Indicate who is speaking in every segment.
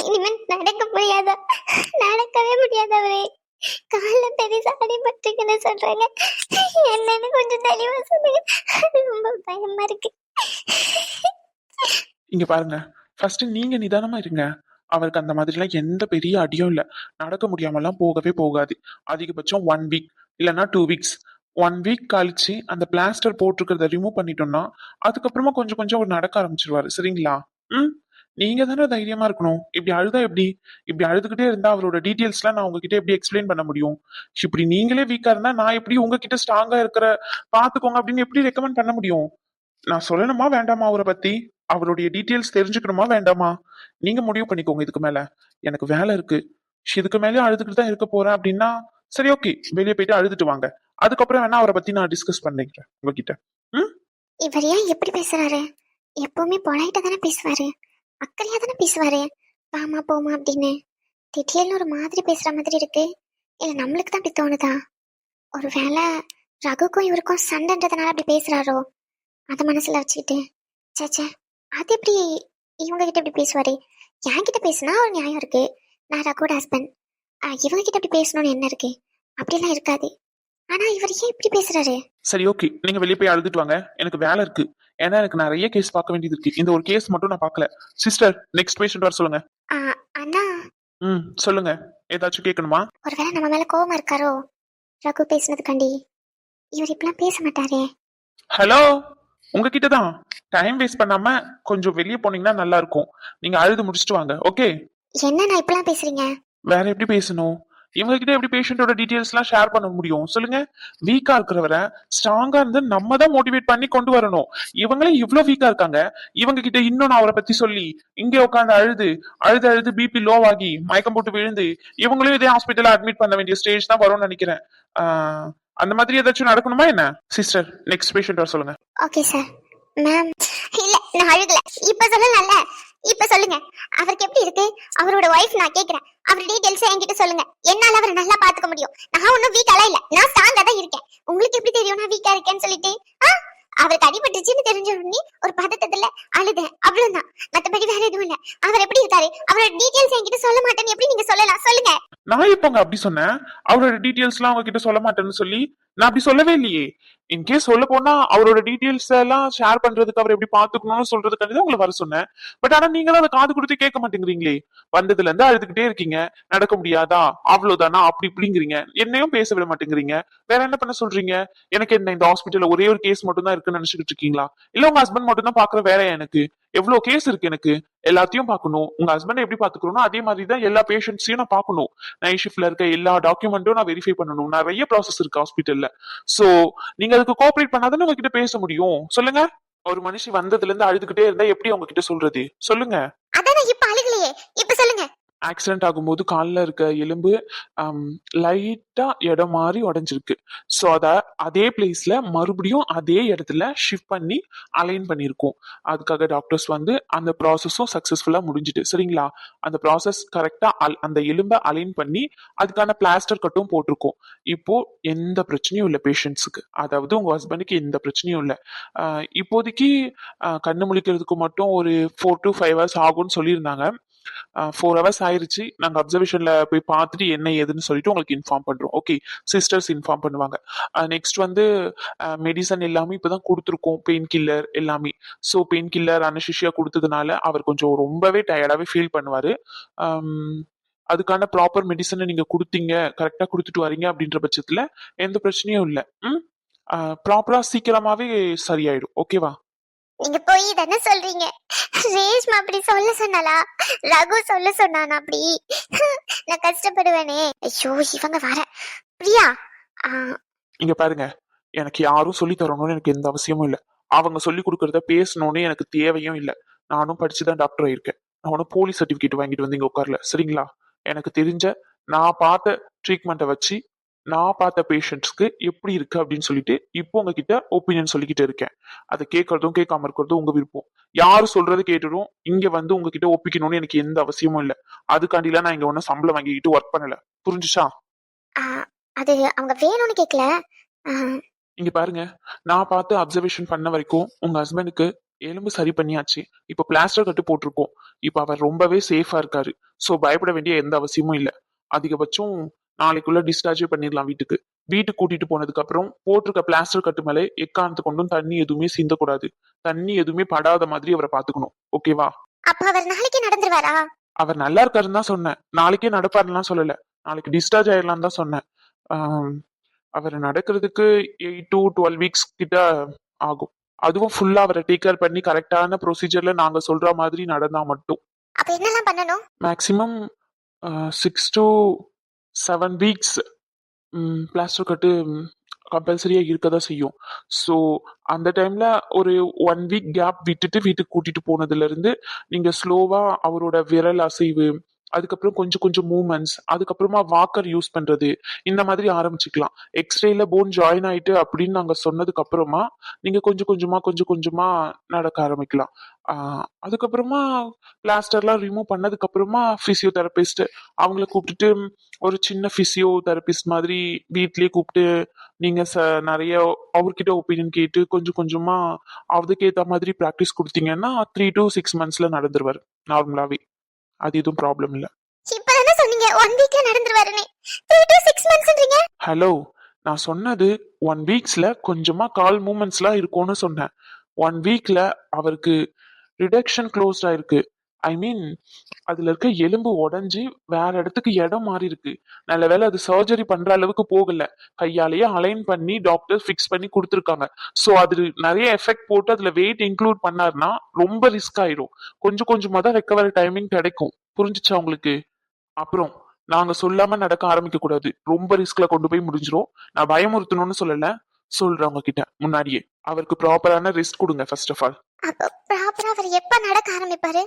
Speaker 1: இனிமேல் நடக்க முடியாதா நடக்கவே முடியாது அவரே கால பெருசா அடிபட்டுருக்குன்னு சொல்றாங்க என்னன்னு கொஞ்சம் தெளிவா சொல்லுங்க ரொம்ப பயமா இருக்கு
Speaker 2: இங்க பாருங்க ஃபர்ஸ்ட் நீங்க நிதானமா இருங்க அவருக்கு அந்த மாதிரிலாம் எந்த பெரிய அடியும் இல்ல நடக்க முடியாமலாம் போகவே போகாது அதிகபட்சம் ஒன் வீக் இல்லைன்னா டூ வீக்ஸ் ஒன் வீக் கழிச்சு அந்த பிளாஸ்டர் போட்டிருக்கிறத ரிமூவ் பண்ணிட்டோம்னா அதுக்கப்புறமா கொஞ்சம் கொஞ்சம் அவர் நடக்க ஆரம்பிச்சிருவாரு சரிங்களா ம் நீங்க தானே தைரியமா இருக்கணும் இப்படி அழுதா எப்படி இப்படி அழுதுகிட்டே இருந்தா அவரோட டீட்டெயில்ஸ்லாம் நான் உங்ககிட்ட எப்படி எக்ஸ்பிளைன் பண்ண முடியும் இப்படி நீங்களே வீக்கா இருந்தா நான் எப்படி உங்ககிட்ட ஸ்ட்ராங்கா இருக்கிற பாத்துக்கோங்க அப்படின்னு எப்படி ரெக்கமெண்ட் பண்ண முடியும் நான் சொல்லணுமா வேண்டாமா அவரை பத்தி அவருடைய டீட்டெயில்ஸ் தெரிஞ்சுக்கணுமா வேண்டாமா நீங்க முடிவு பண்ணிக்கோங்க இதுக்கு மேல எனக்கு வேலை இருக்கு இதுக்கு மேலே அழுதுகிட்டு தான் இருக்க போறேன் அப்படின்னா சரி ஓகே வெளியே போயிட்டு அழுதுட்டு வாங்க அதுக்கப்புறம் வேணா அவரை பத்தி நான் டிஸ்கஸ் பண்ணிக்கிறேன் உங்ககிட்ட
Speaker 1: இவர் ஏன் எப்படி பேசுறாரு எப்பவுமே பொலைட்டா தானே பேசுவாரு அக்கறையா தானே பேசுவாரு வாமா போமா அப்படின்னு திடீர்னு ஒரு மாதிரி பேசுற மாதிரி இருக்கு இல்லை நம்மளுக்கு தான் அப்படி தோணுதா ஒரு வேலை ரகுக்கும் இவருக்கும் சண்டைன்றதுனால அப்படி பேசுறாரோ அதை மனசுல வச்சுக்கிட்டு சேச்சே அது எப்படி இவங்க கிட்ட இப்படி பேசுவாரு என் கிட்ட பேசுனா ஒரு நியாயம் இருக்கு நான் ரகுவோட ஹஸ்பண்ட் இவங்க கிட்ட இப்படி பேசணும்னு என்ன இருக்கு அப்படிலாம் இருக்காது ஆனா இவர் ஏன் இப்படி பேசுறாரு
Speaker 2: சரி ஓகே நீங்க வெளியே போய் அழுதுட்டு வாங்க எனக்கு வேலை இருக்கு ஏன்னா எனக்கு நிறைய கேஸ் பார்க்க வேண்டியது இருக்கு இந்த ஒரு கேஸ் மட்டும் நான் பார்க்கல சிஸ்டர் நெக்ஸ்ட் பேஷண்ட் வர சொல்லுங்க அண்ணா ம் சொல்லுங்க ஏதாச்சும் கேட்கணுமா
Speaker 1: ஒருவேளை நம்ம மேல கோவமா இருக்காரோ ரகு கண்டி இவர் இப்பலாம் பேச மாட்டாரே
Speaker 2: ஹலோ உங்ககிட்ட தான் டைம் வேஸ்ட் பண்ணாம கொஞ்சம் வெளியே போனீங்கன்னா நல்லா இருக்கும் நீங்க அழுது முடிச்சுட்டு வாங்க ஓகே
Speaker 1: என்ன நான் இப்பலாம் பேசுறீங்க
Speaker 2: வேற எப்படி பேசணும் இவங்ககிட்ட எப்படி பேஷண்டோட டீடைல்ஸ் எல்லாம் ஷேர் பண்ண முடியும் சொல்லுங்க வீக்கா இருக்கிறவரை ஸ்ட்ராங்கா இருந்து நம்ம தான் மோட்டிவேட் பண்ணி கொண்டு வரணும் இவங்களே இவ்வளவு வீக்கா இருக்காங்க இவங்க கிட்ட இன்னும் நான் அவரை பத்தி சொல்லி இங்கே உட்காந்து அழுது அழுது அழுது பிபி லோ ஆகி மயக்கம் போட்டு விழுந்து இவங்களும் இதே ஹாஸ்பிட்டல் அட்மிட் பண்ண வேண்டிய ஸ்டேஜ் தான் வரும்னு நினைக்கிறேன் அந்த மாதிரி ஏதாச்சும் நடக்கணுமா என்ன சிஸ்டர் நெக்ஸ்ட் பேஷண்ட் வர சொல்லுங்க
Speaker 1: ஓகே சார் மேம் இல்ல நான் அழுகல இப்ப சொல்லலாம்ல இப்ப சொல்லுங்க அவருக்கு எப்படி இருக்கு அவரோட ஒய்ஃப் நான் கேக்குறேன் அவர் டீடைல்ஸ் என்கிட்ட சொல்லுங்க என்னால அவரை நல்லா பாத்துக்க முடியும் நான் ஒன்னும் வீக்காலாம் இல்ல நான் ஸ்ட்ராங்கா தான் இருக்கேன் உங்களுக்கு எப்படி தெரியும் நான் வீக்கா இருக்கேன்னு சொல்லிட்டு அவருக்கு அடிபட்டுச்சுன்னு தெரிஞ்ச உடனே ஒரு பதட்டத்துல அழுதேன் அவ்வளவுதான் மத்தபடி வேற எதுவும் இல்ல அவர் எப்படி இருக்காரு அவரோட டீடைல்ஸ் என்கிட்ட சொல்ல மாட்டேன்னு எப்படி நீங்க சொல்லலாம் சொல்லுங்க
Speaker 2: நான் இப்போங்க அப்படி சொன்னேன் அவரோட டீட்டெயில்ஸ்லாம் அவங்க கிட்ட சொல்ல மாட்டேன்னு சொல்லி நான் அப்படி சொல்லவே இல்லையே இன்கேஸ் சொல்ல போனா அவரோட டீட்டெயில்ஸ் எல்லாம் ஷேர் பண்றதுக்கு அவர் எப்படி பாத்துக்கணும்னு சொல்றதுக்காக தான் உங்களை வர சொன்னேன் பட் ஆனா நீங்க தான் அதை காது கொடுத்து கேட்க மாட்டேங்கிறீங்களே வந்ததுல இருந்து அழுதுகிட்டே இருக்கீங்க நடக்க முடியாதா அவ்வளவுதானா அப்படி இப்படிங்கிறீங்க என்னையும் பேச விட மாட்டேங்கிறீங்க வேற என்ன பண்ண சொல்றீங்க எனக்கு என்ன இந்த ஹாஸ்பிட்டல்ல ஒரே ஒரு கேஸ் மட்டும் தான் இருக்குன்னு நினைச்சுக்கிட்டு இருக்கீங்களா இல்ல உங்க ஹஸ்பண்ட் மட்டும் தான் பாக்குற வேற எனக்கு எவ்வளவு கேஸ் இருக்கு எனக்கு எல்லாத்தையும் பார்க்கணும் உங்க ஹஸ்பண்ட் எப்படி பாத்துக்கணும் அதே மாதிரி தான் எல்லா பேஷண்ட்ஸையும் நான் பார்க்கணும் நைட் ஷிஃப்ட்ல இருக்க எல்லா டாக்குமெண்ட்டும் நான் வெரிஃபை பண்ணணும் நிறைய ப்ராசஸ் இருக்கு ஹாஸ்பிட்டல்ல சோ நீங்க அதுக்கு கோஆபரேட் பண்ணாதான் உங்ககிட்ட பேச முடியும் சொல்லுங்க ஒரு மனுஷி வந்ததுல இருந்து அழுதுகிட்டே இருந்தா எப்படி உங்ககிட்ட சொல்றது சொல்லுங்க
Speaker 1: அதான் இப்ப அழுகலையே இப்ப சொல்லுங்க
Speaker 2: ஆக்சிடென்ட் ஆகும்போது காலில் இருக்க எலும்பு லைட்டாக இடம் மாறி உடஞ்சிருக்கு ஸோ அதை அதே பிளேஸில் மறுபடியும் அதே இடத்துல ஷிஃப்ட் பண்ணி அலைன் பண்ணியிருக்கோம் அதுக்காக டாக்டர்ஸ் வந்து அந்த ப்ராசஸும் சக்ஸஸ்ஃபுல்லாக முடிஞ்சுட்டு சரிங்களா அந்த ப்ராசஸ் கரெக்டாக அல் அந்த எலும்பை அலைன் பண்ணி அதுக்கான பிளாஸ்டர் கட்டும் போட்டிருக்கோம் இப்போது எந்த பிரச்சனையும் இல்லை பேஷண்ட்ஸுக்கு அதாவது உங்கள் ஹஸ்பண்டுக்கு எந்த பிரச்சனையும் இல்லை இப்போதைக்கு கண்ணு முழிக்கிறதுக்கு மட்டும் ஒரு ஃபோர் டு ஃபைவ் ஹவர்ஸ் ஆகும்னு சொல்லியிருந்தாங்க ஃபோர் ஹவர்ஸ் ஆயிருச்சு நாங்கள் அப்சர்வேஷனில் போய் பார்த்துட்டு என்ன ஏதுன்னு சொல்லிட்டு உங்களுக்கு இன்ஃபார்ம் பண்ணுறோம் ஓகே சிஸ்டர்ஸ் இன்ஃபார்ம் பண்ணுவாங்க நெக்ஸ்ட் வந்து மெடிசன் எல்லாமே இப்போ தான் கொடுத்துருக்கோம் பெயின் கில்லர் எல்லாமே ஸோ பெயின் கில்லர் அனசிஷியா கொடுத்ததுனால அவர் கொஞ்சம் ரொம்பவே டயர்டாகவே ஃபீல் பண்ணுவார் அதுக்கான ப்ராப்பர் மெடிசனை நீங்கள் கொடுத்தீங்க கரெக்டாக கொடுத்துட்டு வரீங்க அப்படின்ற பட்சத்தில் எந்த பிரச்சனையும் இல்லை ப்ராப்பராக சீக்கிரமாகவே சரியாயிடும் ஓகேவா
Speaker 1: நீங்க போய் தானே சொல்றீங்க ரேஷ்மா அப்படி சொல்ல சொன்னாலா ரகு சொல்ல சொன்னானா அப்படி நான் கஷ்டப்படுவேனே ஐயோ இவங்க வர பிரியா
Speaker 2: இங்க பாருங்க எனக்கு யாரும் சொல்லி தரணும்னு எனக்கு எந்த அவசியமும் இல்லை அவங்க சொல்லி கொடுக்கறத பேசணும்னு எனக்கு தேவையும் இல்லை நானும் படிச்சுதான் டாக்டர் ஆயிருக்கேன் நான் போலீஸ் சர்டிபிகேட் வாங்கிட்டு வந்து இங்க உட்கார்ல சரிங்களா எனக்கு தெரிஞ்ச நான் பார்த்த ட்ரீட்மெண்ட்டை வச்சு நான் பார்த்த பேஷண்ட்ஸ்க்கு எப்படி இருக்கு அப்படின்னு சொல்லிட்டு இப்போ உங்ககிட்ட ஒப்பீனியன் சொல்லிக்கிட்டு இருக்கேன் அதை கேட்கறதும் கேட்காம இருக்கிறதும் உங்க விருப்பம் யாரு சொல்றது கேட்டுடும் இங்க வந்து உங்ககிட்ட ஒப்பிக்கணும்னு எனக்கு எந்த அவசியமும் இல்லை அதுக்காண்டிலாம் நான் இங்க ஒன்னும் சம்பளம் வாங்கிக்கிட்டு ஒர்க் பண்ணல புரிஞ்சுச்சா
Speaker 1: அது அவங்க வேணும்னு கேட்கல
Speaker 2: இங்க பாருங்க நான் பார்த்து அப்சர்வேஷன் பண்ண வரைக்கும் உங்க ஹஸ்பண்டுக்கு எலும்பு சரி பண்ணியாச்சு இப்போ பிளாஸ்டர் கட்டு போட்டிருக்கோம் இப்போ அவர் ரொம்பவே சேஃபா இருக்காரு ஸோ பயப்பட வேண்டிய எந்த அவசியமும் இல்லை அதிகபட்சம் நாளைக்குள்ள டிஸ்சார்ஜே பண்ணிடலாம் வீட்டுக்கு வீட்டுக்கு கூட்டிட்டு போனதுக்கு அப்புறம் போட்டிருக்க பிளாஸ்டர் கட்டு மேலே எக்காரணத்து கொண்டும் தண்ணி எதுவுமே சிந்தக்கூடாது தண்ணி எதுவுமே படாத மாதிரி அவரை பாத்துக்கணும் ஓகேவா
Speaker 1: அப்ப அவர் நாளைக்கு நடந்துருவாரா
Speaker 2: அவர் நல்லா இருக்காருன்னு தான் சொன்னேன் நாளைக்கே நடப்பாருலாம் சொல்லல நாளைக்கு டிஸ்சார்ஜ் ஆயிடலாம் தான் சொன்னேன் அவர் நடக்கிறதுக்கு எயிட் டு டுவெல் வீக்ஸ் கிட்ட ஆகும் அதுவும் ஃபுல்லா அவரை டேக் கேர் பண்ணி கரெக்டான ப்ரொசீஜர்ல நாங்க சொல்ற மாதிரி நடந்தா மட்டும்
Speaker 1: அப்ப என்னெல்லாம் பண்ணணும்
Speaker 2: maximum six to seven weeks plaster கட்டு கம்பல்சரியாக இருக்க தான் செய்யும் ஸோ அந்த டைமில் ஒரு ஒன் வீக் கேப் விட்டுட்டு வீட்டுக்கு கூட்டிகிட்டு போனதுலேருந்து நீங்கள் ஸ்லோவாக அவரோட விரல் அசைவு அதுக்கப்புறம் கொஞ்சம் கொஞ்சம் மூமெண்ட்ஸ் அதுக்கப்புறமா வாக்கர் யூஸ் பண்றது இந்த மாதிரி ஆரம்பிச்சுக்கலாம் எக்ஸ்ரேல போன் ஜாயின் ஆயிட்டு அப்படின்னு நாங்க சொன்னதுக்கு அப்புறமா நீங்க கொஞ்சம் கொஞ்சமா கொஞ்சம் கொஞ்சமா நடக்க ஆரம்பிக்கலாம் அதுக்கப்புறமா பிளாஸ்டர்லாம் ரிமூவ் பண்ணதுக்கு அப்புறமா தெரபிஸ்ட் அவங்கள கூப்பிட்டுட்டு ஒரு சின்ன தெரபிஸ்ட் மாதிரி வீட்லயே கூப்பிட்டு நீங்க ச நிறைய அவர்கிட்ட ஒப்பீனியன் கேட்டு கொஞ்சம் கொஞ்சமா அதுக்கேற்ற மாதிரி ப்ராக்டிஸ் கொடுத்தீங்கன்னா த்ரீ டு சிக்ஸ் மந்த்ஸ்ல நடந்துருவார் நார்மலாவே அது எதுவும் ப்ராப்ளம் இல்ல
Speaker 1: இப்பதானே சொன்னீங்க ஒன் வீக்ல நடந்துருவாருன்னு த்ரீ டு சிக்ஸ் மந்த்ஸ்ன்றீங்க
Speaker 2: ஹலோ நான் சொன்னது ஒன் வீக்ஸ்ல கொஞ்சமா கால் மூமெண்ட்ஸ்லாம் இருக்கும்னு சொன்னேன் ஒன் வீக்ல அவருக்கு ரிடக்ஷன் க்ளோஸ்ட் ஆயிருக்கு ஐ மீன் அதுல இருக்க எலும்பு உடஞ்சி வேற இடத்துக்கு இடம் மாறி இருக்கு நல்ல வேலை அது சர்ஜரி பண்ற அளவுக்கு போகல கையாலேயே அலைன் பண்ணி டாக்டர் ஃபிக்ஸ் பண்ணி கொடுத்துருக்காங்க ஸோ அது நிறைய எஃபெக்ட் போட்டு அதுல வெயிட் இன்க்ளூட் பண்ணாருன்னா ரொம்ப ரிஸ்க் ஆயிடும் கொஞ்சம் கொஞ்சமா தான் ரெக்கவரி டைமிங் கிடைக்கும் புரிஞ்சுச்சா உங்களுக்கு அப்புறம் நாங்க சொல்லாம நடக்க ஆரம்பிக்க கூடாது ரொம்ப ரிஸ்க்ல கொண்டு போய் முடிஞ்சிரும் நான் பயமுறுத்தணும்னு சொல்லல சொல்றவங்க கிட்ட முன்னாடியே அவருக்கு ப்ராப்பரான ரிஸ்க் கொடுங்க ஃபர்ஸ்ட் ஆஃப் ஆல்
Speaker 1: ப்ராப்பரா அவர் எப்ப நடக்க ஆரம்பிப்பாரு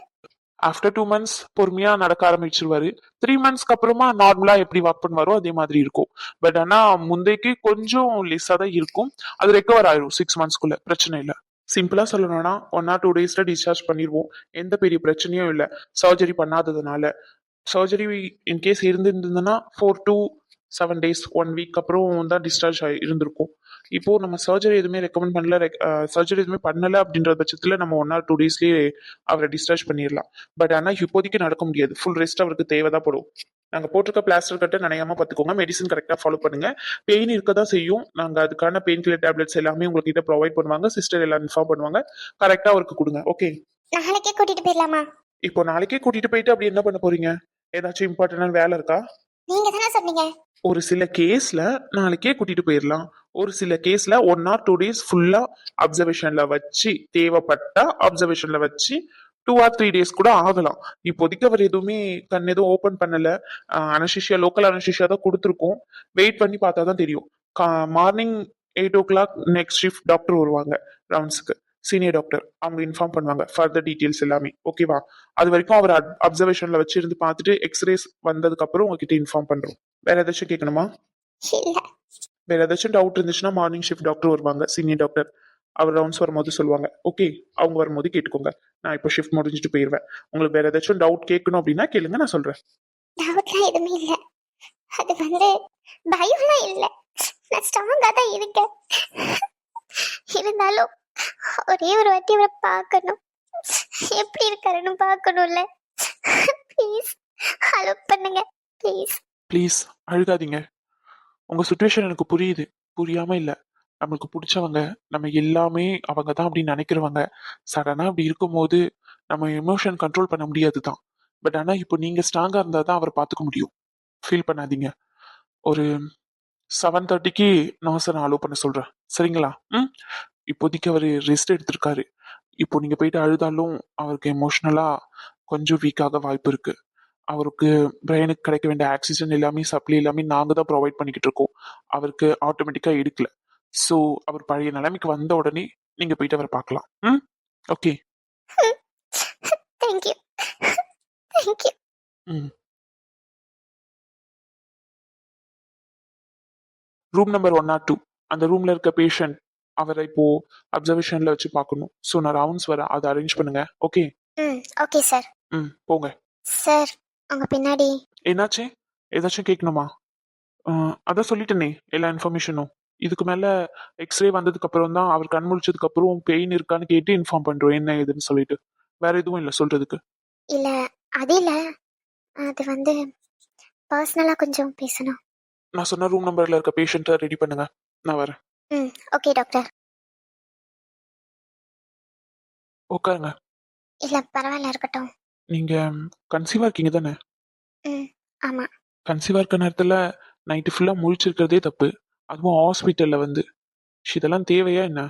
Speaker 2: ஆஃப்டர் டூ மந்த்ஸ் பொறுமையாக நடக்க ஆரம்பிச்சிருவாரு த்ரீ மந்த்ஸ்க்கு அப்புறமா நார்மலாக எப்படி ஒர்க் பண்ணுவாரோ அதே மாதிரி இருக்கும் பட் ஆனால் முந்தைக்கு கொஞ்சம் லெஸ்ஸாக தான் இருக்கும் அது ரெக்கவர் ஆயிரும் சிக்ஸ் மந்த்ஸ்க்குள்ள பிரச்சனை இல்லை சிம்பிளா சொல்லணும்னா ஒன் ஆர் டூ டேஸ்ல டிஸ்சார்ஜ் பண்ணிடுவோம் எந்த பெரிய பிரச்சனையும் இல்லை சர்ஜரி பண்ணாததுனால சர்ஜரி இன்கேஸ் இருந்துருந்ததுன்னா four to seven days one week அப்புறம் தான் டிஸ்சார்ஜ் ஆகி இருந்திருக்கும் இப்போது நம்ம சர்ஜரி எதுவுமே ரெக்கமெண்ட் பண்ணல சர்ஜரி எதுவுமே பண்ணலை அப்படின்ற பட்சத்தில் நம்ம ஒன் ஆர் டூ டேஸ்லேயே அவரை டிஸ்சார்ஜ் பண்ணிடலாம் பட் ஆனால் இப்போதைக்கு நடக்க முடியாது ஃபுல் ரெஸ்ட் அவருக்கு தேவை தான் நாங்கள் போட்டிருக்க பிளாஸ்டர் கட்ட நினையாம பார்த்துக்கோங்க மெடிசன் கரெக்டாக ஃபாலோ பண்ணுங்க பெயின் இருக்க தான் செய்யும் நாங்கள் அதுக்கான பெயின் கில்லர் டேப்லெட்ஸ் எல்லாமே உங்களுக்கு இதை ப்ரொவைட் பண்ணுவாங்க சிஸ்டர் எல்லாம் இன்ஃபார்ம் பண்ணுவாங்க கரெக்டாக அவருக்கு கொடுங்க ஓகே
Speaker 1: நாளைக்கே கூட்டிட்டு போயிடலாமா
Speaker 2: இப்போ நாளைக்கே கூட்டிட்டு போயிட்டு அப்படி என்ன பண்ண போறீங்க ஏதாச்சும் இம்பார்ட்டன்டான வேலை இருக்கா
Speaker 1: நீங்க தானே சொன்னீங்க
Speaker 2: ஒரு சில கேஸ்ல நாளைக்கே கூட்டிட்டு போயிடலாம் ஒரு சில கேஸ்ல ஒன் ஆர் டூ டேஸ் ஃபுல்லா அப்சர்வேஷன்ல வச்சு தேவைப்பட்டா அப்சர்வேஷன்ல வச்சு டூ ஆர் த்ரீ டேஸ் கூட ஆகலாம் இப்போதைக்கு அவர் எதுவுமே கண் எதுவும் ஓப்பன் பண்ணல அனசிஷியா லோக்கல் அனசிஷியா தான் கொடுத்துருக்கோம் வெயிட் பண்ணி பார்த்தா தான் தெரியும் morning eight o'clock next shift doctor வருவாங்க ரவுண்ட்ஸுக்கு சீனியர் டாக்டர் அவங்க இன்ஃபார்ம் பண்ணுவாங்க ஃபர்தர் டீட்டெயில்ஸ் எல்லாமே ஓகேவா அது வரைக்கும் அவர் அப்சர்வேஷன்ல வச்சிருந்து பார்த்துட்டு எக்ஸ்ரேஸ் வந்ததுக்கு அப்புறம் உங்ககிட்ட இன்ஃபார்ம் பண்றோம் வேற ஏதாச்சும் கேட்கணுமா வேற ஏதாச்சும் டவுட் இருந்துச்சுன்னா மார்னிங் ஷிஃப்ட் டாக்டர் வருவாங்க சீனியர் டாக்டர் அவர் ரவுண்ட்ஸ் வரும்போது சொல்லுவாங்க ஓகே அவங்க வரும்போது கேட்டுக்கோங்க நான் இப்போ ஷிஃப்ட் முடிஞ்சுட்டு போயிடுவேன் உங்களுக்கு வேற ஏதாச்சும் டவுட் கேட்கணும் அப்படின்னா கேளுங்க நான் சொல்றேன்
Speaker 1: டவுட்லாம் நான் தான் இருக்கேன் இருந்தாலும் ஒரே ஒரு வாட்டி அவரை பார்க்கணும் எப்படி இருக்காருன்னு பார்க்கணும்ல ப்ளீஸ் ஹலோ பண்ணுங்க ப்ளீஸ்
Speaker 2: ப்ளீஸ் அழுகாதீங்க உங்க சுச்சுவேஷன் எனக்கு புரியுது புரியாம இல்ல நம்மளுக்கு பிடிச்சவங்க நம்ம எல்லாமே அவங்க தான் அப்படின்னு நினைக்கிறவங்க சடனா அப்படி இருக்கும்போது நம்ம எமோஷன் கண்ட்ரோல் பண்ண முடியாது தான் பட் ஆனால் இப்போ நீங்கள் ஸ்ட்ராங்காக இருந்தால் தான் அவரை பார்த்துக்க முடியும் ஃபீல் பண்ணாதீங்க ஒரு செவன் தேர்ட்டிக்கு நான் சார் அலோவ் பண்ண சொல்கிறேன் சரிங்களா ம் இப்போதைக்கு அவர் ரெஸ்ட் எடுத்திருக்காரு இப்போ நீங்கள் போயிட்டு அழுதாலும் அவருக்கு எமோஷ்னலாக கொஞ்சம் வீக்காக வாய்ப்பு இருக்குது அவருக்கு பிரெயினுக்கு கிடைக்க வேண்டிய ஆக்சிஜன் எல்லாமே சப்ளை எல்லாமே நாங்கள் தான் ப்ரொவைட் பண்ணிக்கிட்டு இருக்கோம் அவருக்கு ஆட்டோமேட்டிக்காக எடுக்கல ஸோ அவர் பழைய நிலைமைக்கு வந்த உடனே நீங்கள் போயிட்டு அவரை பார்க்கலாம் ம் ஓகே
Speaker 1: தேங்க்யூ தேங்க்யூ
Speaker 2: ம் room number one naught two அந்த ரூமில் இருக்க பேஷண்ட் அவரை இப்போ அப்சர்வேஷன்ல வச்சு பார்க்கணும் சோ நான் ரவுண்ட்ஸ் வரேன் அதை அரேஞ்ச் பண்ணுங்க ஓகே
Speaker 1: ம் ஓகே சார் ம் போங்க சார் அங்க பின்னாடி
Speaker 2: என்னாச்சு ஏதாச்சும் கேட்கணுமா அதான் சொல்லிட்டேனே எல்லா இன்ஃபர்மேஷனும் இதுக்கு மேல எக்ஸ்ரே வந்ததுக்கு அப்புறம் தான் அவர் கண் முழிச்சதுக்கு அப்புறம் பெயின் இருக்கான்னு கேட்டு இன்ஃபார்ம் பண்றோம் என்ன ஏதுன்னு சொல்லிட்டு வேற எதுவும் இல்ல சொல்றதுக்கு
Speaker 1: இல்ல அது இல்ல அது வந்து பர்சனலா கொஞ்சம் பேசணும்
Speaker 2: நான் சொன்ன ரூம் நம்பர்ல இருக்க பேஷண்ட்டை ரெடி பண்ணுங்க நான் வரேன்
Speaker 1: ம் ஓகே டாக்டர் உட்காருங்க இல்ல பரவாயில்ல இருக்கட்டும்
Speaker 2: நீங்க கன்சீவா இருக்கீங்க தானே
Speaker 1: ம் ஆமா
Speaker 2: கன்சீவா இருக்க நேரத்துல நைட்டு ஃபுல்லா முழிச்சிருக்கிறதே தப்பு அதுவும் ஹாஸ்பிட்டல்ல வந்து ஷ், இதெல்லாம் தேவையா என்ன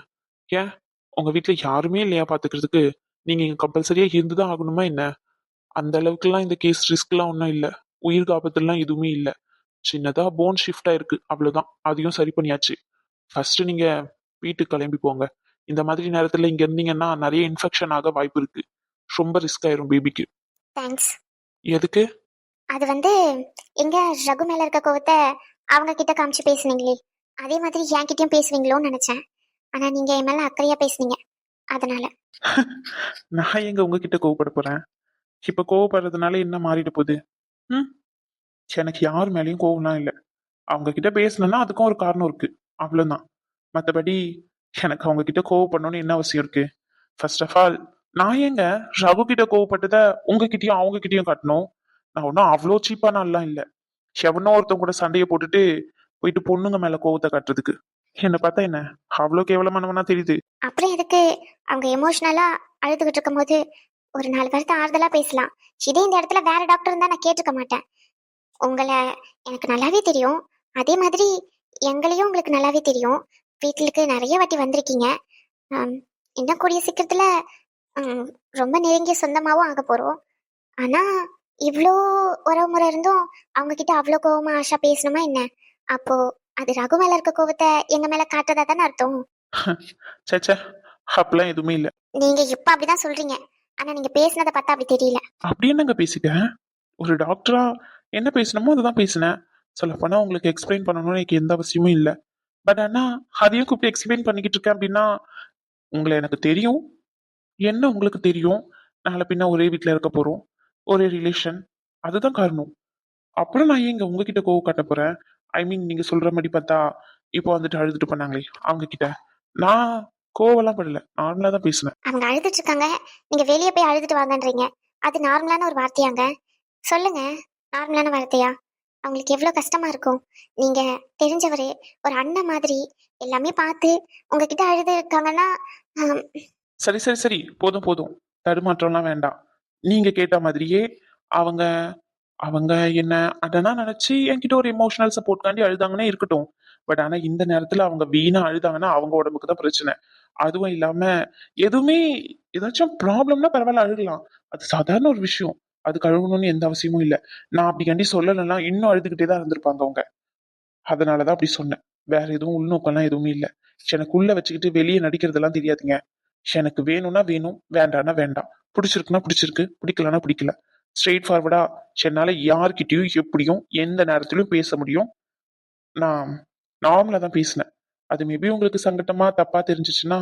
Speaker 2: ஏன் உங்க வீட்ல யாருமே இல்லையா பாத்துக்கிறதுக்கு நீங்க இங்க கம்பல்சரியா தான் ஆகணுமா என்ன அந்த அளவுக்குலாம் இந்த கேஸ் ரிஸ்க்லாம் ஒன்றும் இல்லை உயிர் காப்பத்துலாம் எதுவுமே இல்லை சின்னதா போன் ஷிஃப்ட் ஆயிருக்கு அவ்வளவுதான் அதையும் சரி பண்ணியாச்சு ஃபர்ஸ்ட் நீங்க வீட்டுக்கு கிளம்பி போங்க இந்த மாதிரி நேரத்துல இங்க இருந்தீங்கன்னா நிறைய இன்ஃபெக்ஷன் ஆக வாய்ப்பு இருக்கு ரொம்ப ரிஸ்க் ஆயிரும் பேபிக்கு தேங்க்ஸ் எதுக்கு
Speaker 1: அது வந்து எங்க ரகு மேல இருக்க கோவத்தை அவங்க கிட்ட காமிச்சு பேசுனீங்களே அதே மாதிரி என்கிட்டயும் பேசுவீங்களோன்னு நினைச்சேன் ஆனா நீங்க என் மேல அக்கறையா பேசுனீங்க அதனால
Speaker 2: நான் எங்க உங்ககிட்ட கோவப்பட போறேன் இப்ப கோவப்படுறதுனால என்ன மாறிட்டு போகுது ம் எனக்கு யார் மேலேயும் கோவம்லாம் இல்லை அவங்க கிட்ட பேசணும்னா அதுக்கும் ஒரு காரணம் இருக்கு அவ்வளோதான் மற்றபடி எனக்கு அவங்க கிட்ட கோவப்படணும்னு என்ன அவசியம் இருக்கு ஃபர்ஸ்ட் ஆஃப் ஆல் நான் ஏங்க ரகு கிட்ட கோவப்பட்டதை உங்ககிட்டயும் அவங்க கிட்டயும் கட்டணும் நான் ஒன்றும் அவ்வளோ சீப்பான எல்லாம் இல்லை எவனோ ஒருத்தவங்க கூட சண்டையை போட்டுட்டு போயிட்டு பொண்ணுங்க மேல கோவத்தை கட்டுறதுக்கு என்ன பார்த்தா என்ன அவ்வளோ கேவலமானவனா தெரியுது
Speaker 1: அப்புறம் எதுக்கு அவங்க எமோஷனலா அழுதுகிட்டு போது ஒரு நாலு வாரத்தை ஆறுதலா பேசலாம் இதே இந்த இடத்துல வேற டாக்டர் இருந்தா நான் கேட்டுக்க மாட்டேன் உங்களை எனக்கு நல்லாவே தெரியும் அதே மாதிரி எங்களையும் உங்களுக்கு நல்லாவே தெரியும் வீட்டிலுக்கு நிறைய வாட்டி வந்திருக்கீங்க இன்னும் கூடிய சீக்கிரத்தில் ரொம்ப நெருங்கிய சொந்தமாகவும் ஆக போகிறோம் ஆனால் இவ்வளோ உறவு முறை இருந்தும் அவங்கக்கிட்ட அவ்வளோ கோவமாக ஆஷா பேசணுமா என்ன அப்போது அது ரகு மேலே இருக்க கோவத்தை எங்கள் மேலே காட்டுறதா தானே அர்த்தம்
Speaker 2: சச்சா அப்படிலாம் எதுவுமே இல்லை
Speaker 1: நீங்கள் இப்போ அப்படி தான் சொல்கிறீங்க ஆனால் நீங்கள் பேசுனதை பார்த்தா அப்படி தெரியல
Speaker 2: அப்படி என்னங்க பேசிட்டேன் ஒரு டாக்டரா என்ன பேசணுமோ அதுதான் பேசினேன் சொல்லப்போனால் உங்களுக்கு எக்ஸ்பிளைன் பண்ணணும்னு எனக்கு எந்த அவசியமும் இல்லை பட் ஆனால் அதையும் கூப்பிட்டு எக்ஸ்பிளைன் பண்ணிக்கிட்டு இருக்கேன் அப்படின்னா உங்களை எனக்கு தெரியும் என்ன உங்களுக்கு தெரியும் நாளை பின்னா ஒரே வீட்டில் இருக்க போகிறோம் ஒரே ரிலேஷன் அதுதான் காரணம் அப்புறம் நான் ஏங்க உங்ககிட்ட கோவ காட்ட போகிறேன் ஐ மீன் நீங்கள் சொல்கிற மாதிரி பார்த்தா இப்போ வந்துட்டு அழுதுட்டு பண்ணாங்களே அவங்க கிட்ட நான் கோவெல்லாம் படல நார்மலா தான் பேசுனேன்
Speaker 1: அவங்க அழுதுட்டு இருக்காங்க நீங்க வெளியே போய் அழுதுட்டு வாங்கன்றீங்க அது நார்மலான ஒரு வார்த்தையாங்க சொல்லுங்க நார்மலான வார்த்தையா அவங்களுக்கு எவ்வளோ கஷ்டமாக இருக்கும் நீங்கள் தெரிஞ்சவர் ஒரு அண்ணன் மாதிரி எல்லாமே பார்த்து உங்ககிட்ட அழுது இருக்காங்கன்னா
Speaker 2: சரி சரி சரி போதும் போதும் தடுமாற்றம்லாம் வேண்டாம் நீங்கள் கேட்ட மாதிரியே அவங்க அவங்க என்ன அதெல்லாம் நினச்சி என்கிட்ட ஒரு எமோஷனல் சப்போர்ட் காண்டி அழுதாங்கன்னே இருக்கட்டும் பட் ஆனால் இந்த நேரத்தில் அவங்க வீணா அழுதாங்கன்னா அவங்க உடம்புக்கு தான் பிரச்சனை அதுவும் இல்லாமல் எதுவுமே ஏதாச்சும் ப்ராப்ளம்னா பரவாயில்ல அழுகலாம் அது சாதாரண ஒரு விஷயம் அது கழுவணும்னு எந்த அவசியமும் இல்லை நான் அப்படிக்காண்டி சொல்லலைன்னா இன்னும் அழுதுகிட்டே தான் இருந்திருப்பாங்க அவங்க அதனால தான் அப்படி சொன்னேன் வேற எதுவும் உள்நோக்கம்லாம் எதுவுமே இல்லை எனக்கு உள்ள வச்சுக்கிட்டு வெளியே நடிக்கிறதெல்லாம் தெரியாதுங்க எனக்கு வேணும்னா வேணும் வேண்டானா வேண்டாம் பிடிச்சிருக்குன்னா பிடிச்சிருக்கு பிடிக்கலன்னா பிடிக்கல ஸ்ட்ரெயிட் ஃபார்வர்டா என்னால் யார்கிட்டயும் எப்படியும் எந்த நேரத்திலும் பேச முடியும் நான் நார்மலாக தான் பேசினேன் அது மேபி உங்களுக்கு சங்கட்டமா தப்பா தெரிஞ்சிச்சுன்னா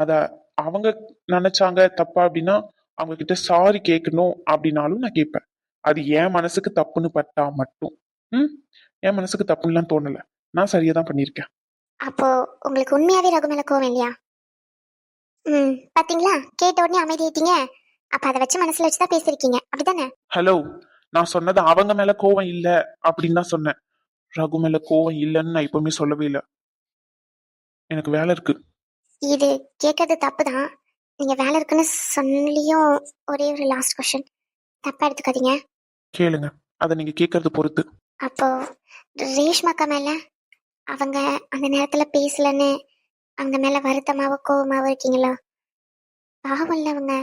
Speaker 2: அதை அவங்க நினைச்சாங்க தப்பா அப்படின்னா அவங்க கிட்ட சாரி கேட்கணும் அப்படின்னாலும் நான் கேட்பேன் அது என் மனசுக்கு தப்புன்னு பட்டா மட்டும் ம் என் மனசுக்கு தப்புன்னுலாம் தோணல நான் சரியா தான் பண்ணியிருக்கேன்
Speaker 1: அப்போ உங்களுக்கு உண்மையாவே ரகு மேல கோவம் இல்லையா ம் பாத்தீங்களா கேட்ட உடனே அமைதியாயிட்டீங்க அப்ப அதை வச்சு மனசுல வச்சு தான் பேசிருக்கீங்க அப்படிதானே
Speaker 2: ஹலோ நான் சொன்னது அவங்க மேல கோவம் இல்ல அப்படின்னு தான் சொன்னேன் ரகு மேல கோவம் இல்லைன்னு நான் எப்பவுமே சொல்லவே இல்லை எனக்கு வேலை இருக்கு
Speaker 1: இது கேட்கறது தப்பு தான் நீங்க வேலை இருக்குன்னு சொன்னலையும் ஒரே ஒரு லாஸ்ட் கொஸ்டின் தப்பா எடுத்துக்காதீங்க
Speaker 2: கேளுங்க அதை நீங்க கேட்கறது பொறுத்து
Speaker 1: அப்போ ரேஷ்மா மேல அவங்க அந்த நேரத்துல பேசலன்னு அவங்க மேல வருத்தமாவோ கோவமாவோ இருக்கீங்களா பாவம்ல இல்லை அவங்க